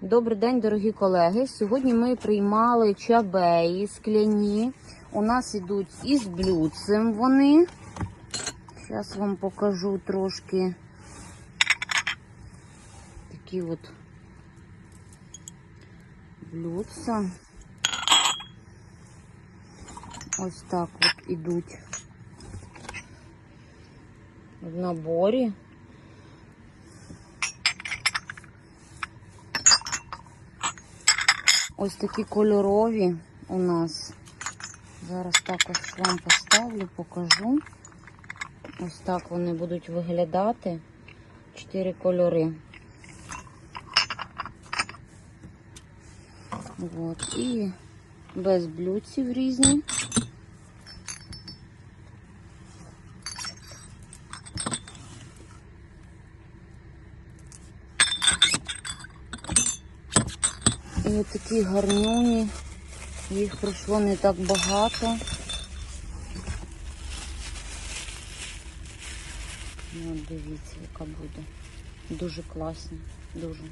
Добрий день, дорогі колеги. Сьогодні ми приймали чабеї скляні. У нас ідуть із блюдцем вони. Зараз вам покажу трошки такі от блюдца. Ось так от ідуть в наборі. Ось такі кольорові у нас. Зараз також вам поставлю, покажу. Ось так вони будуть виглядати. Чотири кольори. От. І без блюдців різні. І такі гарнюні. Їх пройшло не так багато. Ну, от дивіться, яка буде. Дуже класна. Дуже.